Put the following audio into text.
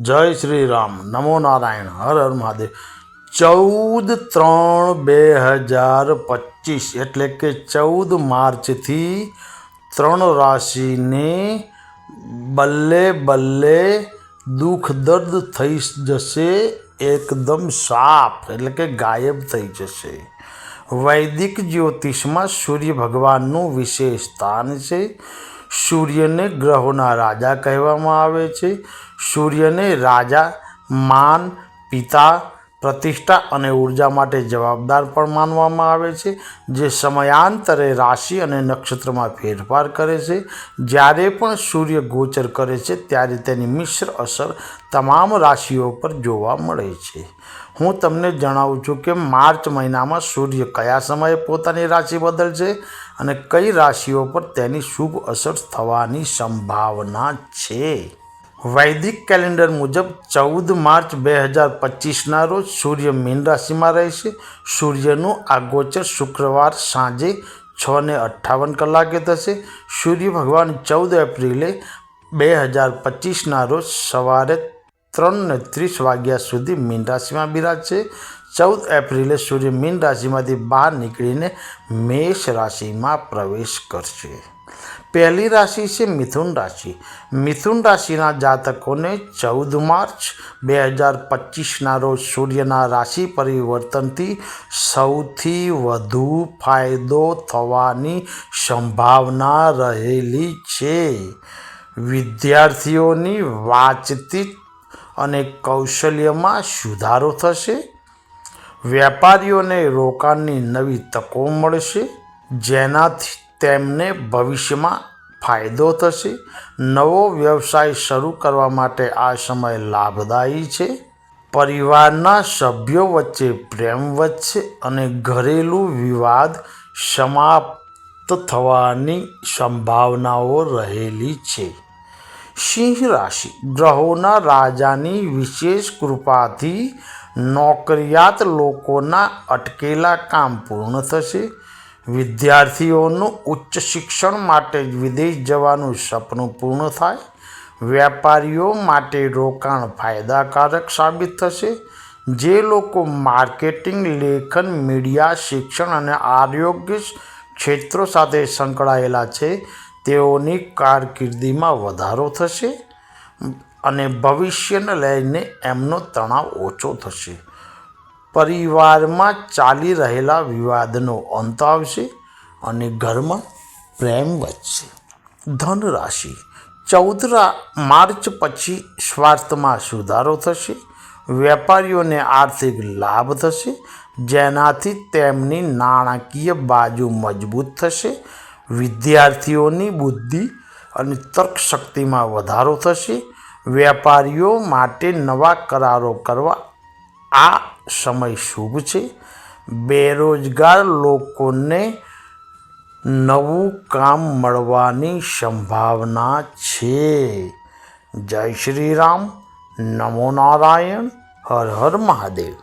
જય શ્રી રામ. નમો નારાયણ. હર હર મહાદેવ. ચૌદ ત્રણ બે હજાર પચીસ એટલે કે ચૌદ માર્ચથી ત્રણ રાશિને બલ્લે બલ્લે દુઃખ દર્દ થઈ જશે, એકદમ સાફ એટલે કે ગાયબ થઈ જશે. વૈદિક જ્યોતિષમાં સૂર્ય ભગવાનનું વિશેષ સ્થાન છે. સૂર્યને ગ્રહોના રાજા કહેવામાં આવે છે. સૂર્યને રાજા માન પિતા પ્રતિષ્ઠા અને ઊર્જા માટે જવાબદાર પણ માનવામાં આવે છે, જે સમયાંતરે રાશિ અને નક્ષત્રમાં ફેરફાર કરે છે. જ્યારે પણ સૂર્ય ગોચર કરે છે, ત્યારે તેની મિશ્ર અસર તમામ રાશિઓ પર જોવા મળે છે. હું તમને જણાવું છું કે માર્ચ મહિનામાં સૂર્ય કયા સમયે પોતાની રાશિ બદલશે અને કઈ રાશિઓ પર તેની શુભ અસર થવાની સંભાવના છે? વૈદિક કેલેન્ડર મુજબ ચૌદ માર્ચ બે હજાર પચીસના રોજ સૂર્ય મીન રાશિમાં રહેશે. સૂર્યનું આગોચર શુક્રવાર સાંજે છ ને અઠ્ઠાવન કલાકે થશે. સૂર્ય ભગવાન ચૌદ એપ્રિલે બે હજાર પચીસના રોજ સવારે ત્રણ ને ત્રીસ વાગ્યા સુધી મીન રાશિમાં બિરાજશે. ચૌદ એપ્રિલે સૂર્ય મીન રાશિમાંથી બહાર નીકળીને મેષ રાશિમાં પ્રવેશ કરશે. પહેલી રાશિ છે મિથુન રાશિ. મિથુન રાશિના જાતકોને ચૌદ માર્ચ બે હજાર પચીસના રોજ સૂર્યના રાશિ પરિવર્તનથી સૌથી વધુ ફાયદો થવાની સંભાવના રહેલી છે. વિદ્યાર્થીઓની વાતચીત અને કૌશલ્યમાં સુધારો થશે. વેપારીઓને રોકાણની નવી તકો મળશે. જેનાથી તેમને ભવિષ્યમાં ફાયદો થશે. નવો વ્યવસાય શરૂ કરવા માટે આ સમય લાભદાયી છે. પરિવારના સભ્યો વચ્ચે પ્રેમ વધશે અને ઘરેલું વિવાદ સમાપ્ત થવાની સંભાવનાઓ રહેલી છે. સિંહ રાશિ. ગ્રહોના રાજાની વિશેષ કૃપાથી નોકરિયાત લોકોના અટકેલા કામ પૂર્ણ થશે. વિદ્યાર્થીઓનું ઉચ્ચ શિક્ષણ માટે વિદેશ જવાનું સપનું પૂર્ણ થાય. વેપારીઓ માટે રોકાણ ફાયદાકારક સાબિત થશે. જે લોકો માર્કેટિંગ, લેખન, મીડિયા, શિક્ષણ અને આરોગ્ય ક્ષેત્રો સાથે સંકળાયેલા છે, તેઓની કારકિર્દીમાં વધારો થશે અને ભવિષ્યને લઈને એમનો તણાવ ઓછો થશે. પરિવારમાં ચાલી રહેલા વિવાદનો અંત આવશે અને ઘરમાં પ્રેમ વધશે. ધન રાશિ ચૌદ માર્ચ પછી સ્વાસ્થ્યમાં સુધારો થશે, વેપારીઓને આર્થિક લાભ થશે, જેનાથી તેમની નાણાકીય બાજુ મજબૂત થશે, વિદ્યાર્થીઓની બુદ્ધિ અને તર્કશક્તિમાં વધારો થશે, વેપારીઓ માટે નવા કરારો કરવા આ સમય શુભ છે. બેરોજગાર લોકોને નવું કામ મળવાની સંભાવના છે. જય શ્રી રામ. નમો નારાયણ. હર હર મહાદેવ.